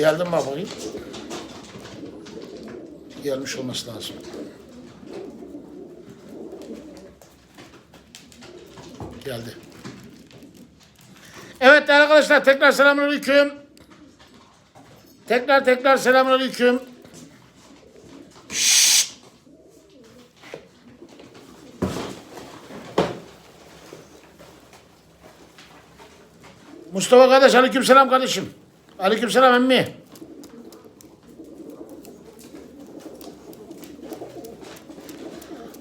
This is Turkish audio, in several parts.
Geldim mi bakayım? Gelmiş olması lazım. Geldi. Evet değerli arkadaşlar tekrar selamünaleyküm. Tekrar tekrar selamünaleyküm. Mustafa kardeş aleyküm selam kardeşim. Aleyküm selam emmi.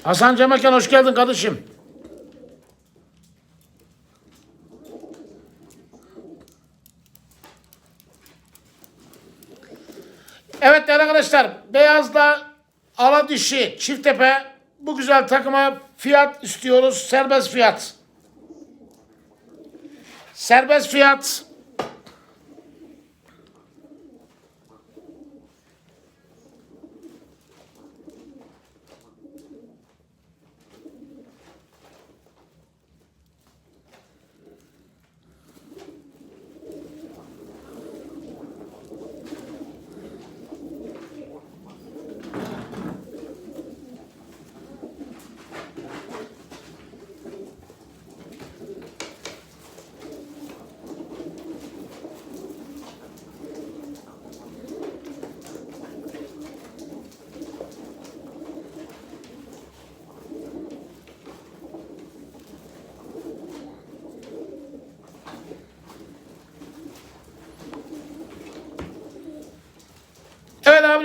Hasan Cemekan hoş geldin kardeşim. Evet değerli arkadaşlar Beyaz'da ala dişi Çiftepe bu güzel takıma fiyat istiyoruz. Serbest fiyat. Serbest fiyat.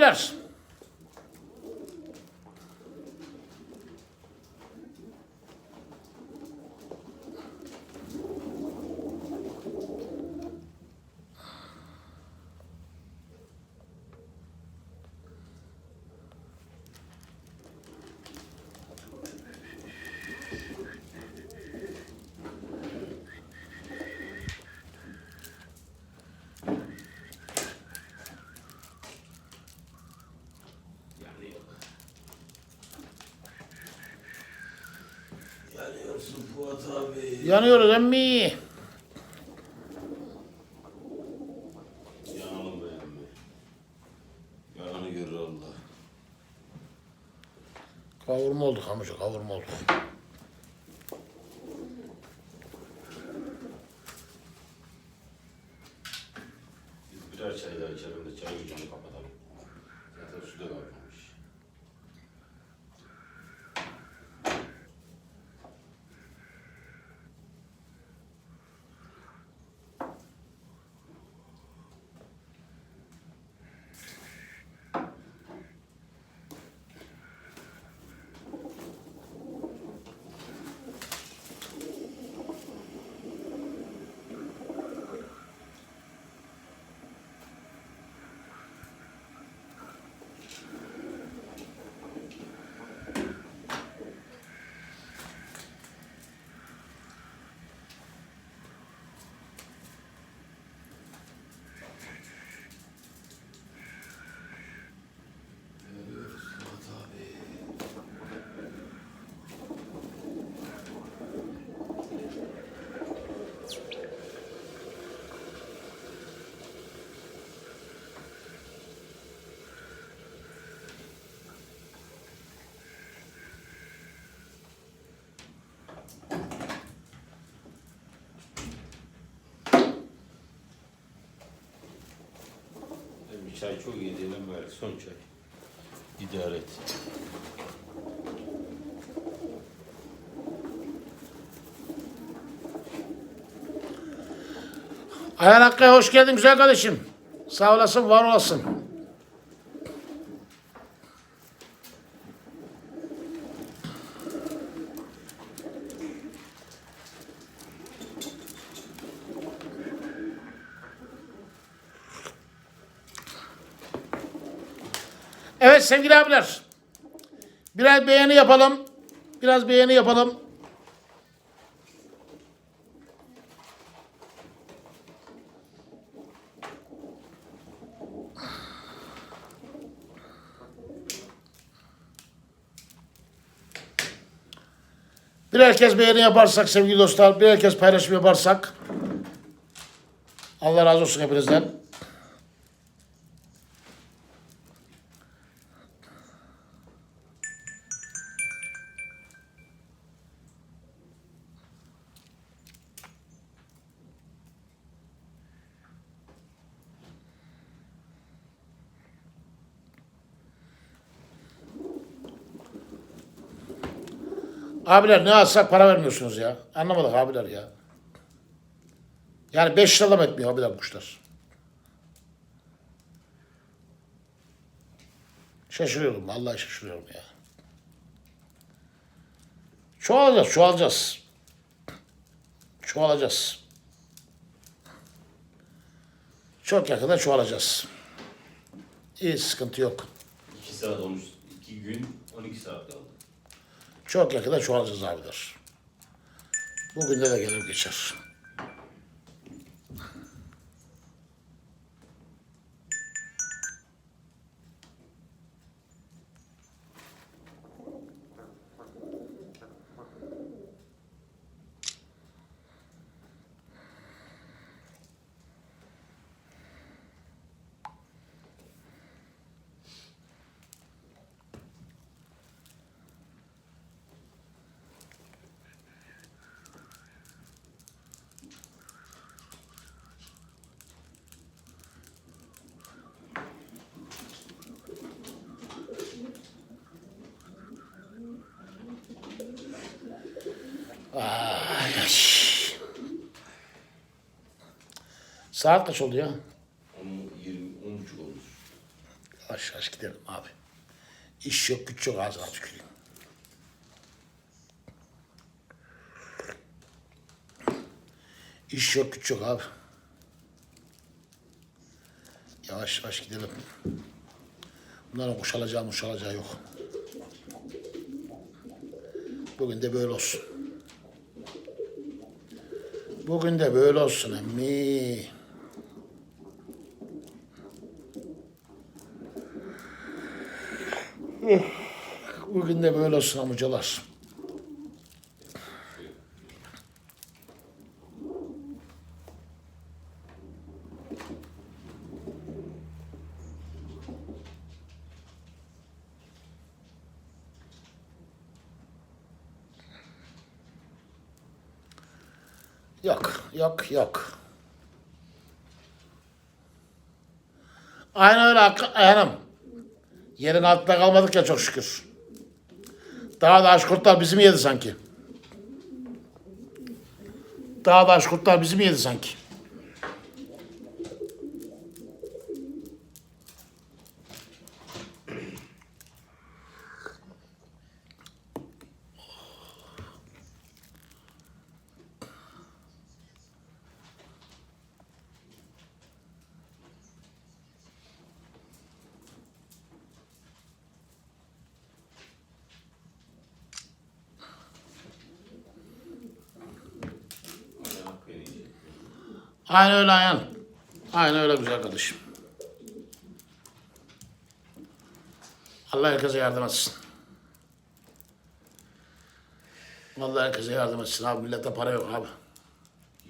Evet abiler. Yanıyorsun Fuat abi. Yanıyoruz emmi. Yanalım be emmi. Yananı görür Allah. Kavurma olduk amca kavurma olduk. Çay çok iyi değil ama belki son çay. İdare et. Ayhan Hakkı'ya hoş geldin güzel kardeşim. Sağ olasın, var olasın. Evet sevgili abiler. Biraz beğeni yapalım. Biraz beğeni yapalım. Bir herkes beğeni yaparsak sevgili dostlar, bir herkes paylaşım yaparsak Allah razı olsun hepinizden. Abiler ne alsak para vermiyorsunuz ya. Anlamadık abiler ya. Yani 5 lira mı etmiyor abiler kuşlar. Şaşırıyorum. Vallahi şaşırıyorum ya. Çoğalacağız, çoğalacağız. Çoğalacağız. Çok yakında çoğalacağız. İyi, sıkıntı yok. 2 saat olmuş. 2 gün 12 saat kaldı. Çok yakında çoğalacağız abiler. Bugün de de gelir geçer. Ay. Saat kaç oldu ya? 10, 20, 10 buçuk olmuş. Yavaş yavaş gidelim abi. İş yok güç yok ağzına tüküreyim. İş yok güç yok abi. Yavaş yavaş gidelim. Bunların kuşalacağı muşalacağı yok. Bugün de böyle olsun. Bugün de böyle olsun emmi. Bugün de böyle olsun amcalar. Yok. Aynen öyle Hakkı- hanım. Yerin altında kalmadık ya çok şükür. Daha da aşkurtlar bizi yedi sanki? Daha da aşkurtlar bizi yedi sanki? Aynen hakkı yenecek. Aynen öyle Ayhan. Aynen öyle güzel kardeşim. Allah herkese yardım etsin. Allah herkese yardım etsin abi. Millete para yok abi.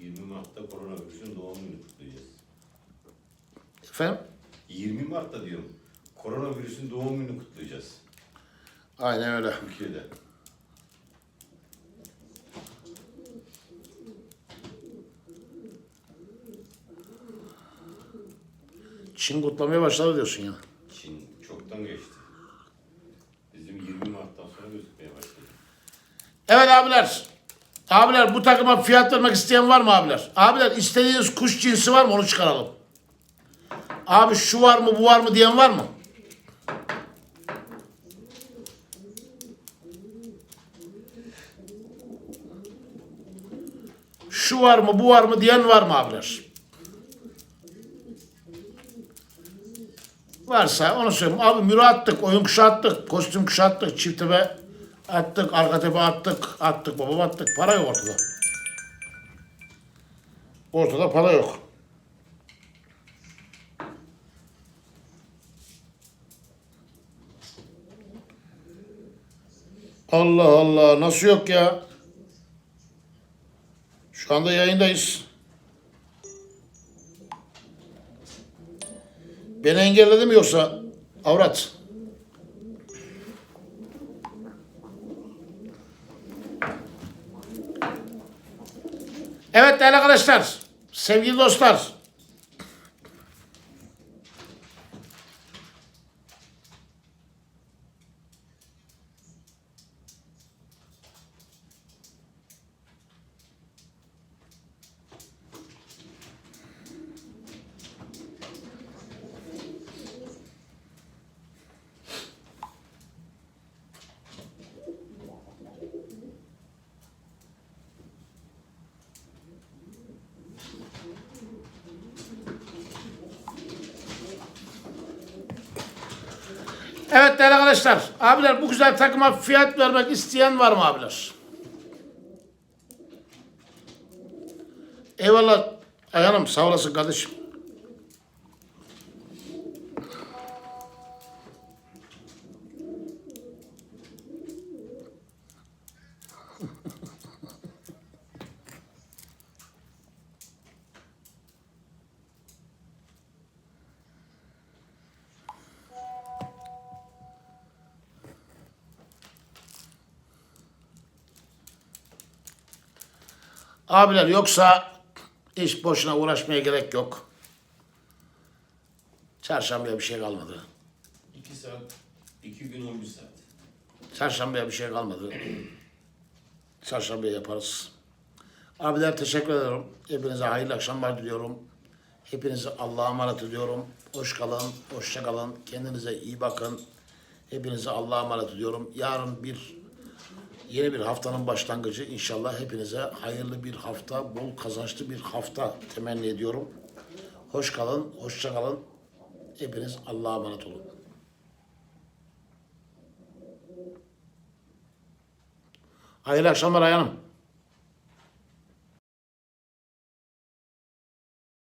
20 Mart'ta koronavirüsün doğum günü kutlayacağız. Efendim? 20 Mart'ta diyorum. Koronavirüsün doğum günü kutlayacağız. Aynen öyle. Türkiye'de. Çin kutlamaya başladı diyorsun ya. Çin çoktan geçti. Bizim 20 Mart'tan sonra gözükmeye başladı. Evet abiler. Abiler bu takıma fiyat vermek isteyen var mı abiler? Abiler istediğiniz kuş cinsi var mı onu çıkaralım. Abi şu var mı bu var mı diyen var mı? Şu var mı bu var mı diyen var mı abiler? Varsa onu söyleyeyim. Abi müre attık, oyun kuşu attık, kostüm kuşu attık, çift tepe attık, arka tepe attık, attık babam attık. Para yok ortada. Ortada para yok. Allah Allah nasıl yok ya? Şu anda yayındayız. Beni engelledi mi yoksa avrat? Evet değerli arkadaşlar, sevgili dostlar. Evet değerli arkadaşlar. Abiler bu güzel takıma fiyat vermek isteyen var mı abiler? Eyvallah. Ayhan'ım sağ olasın kardeşim. Abiler yoksa hiç boşuna uğraşmaya gerek yok. Çarşambaya bir şey kalmadı. 2 saat, 2 gün 11 saat. Çarşambaya bir şey kalmadı. Çarşambaya yaparız. Abiler teşekkür ederim. Hepinize hayırlı akşamlar diliyorum. Hepinizi Allah'a emanet ediyorum. Hoş kalın, hoşça kalın. Kendinize iyi bakın. Hepinizi Allah'a emanet ediyorum. Yarın bir yeni bir haftanın başlangıcı. İnşallah hepinize hayırlı bir hafta, bol kazançlı bir hafta temenni ediyorum. Hoş kalın, hoşça kalın. Hepiniz Allah'a emanet olun. Hayırlı akşamlar Ayhan'ım.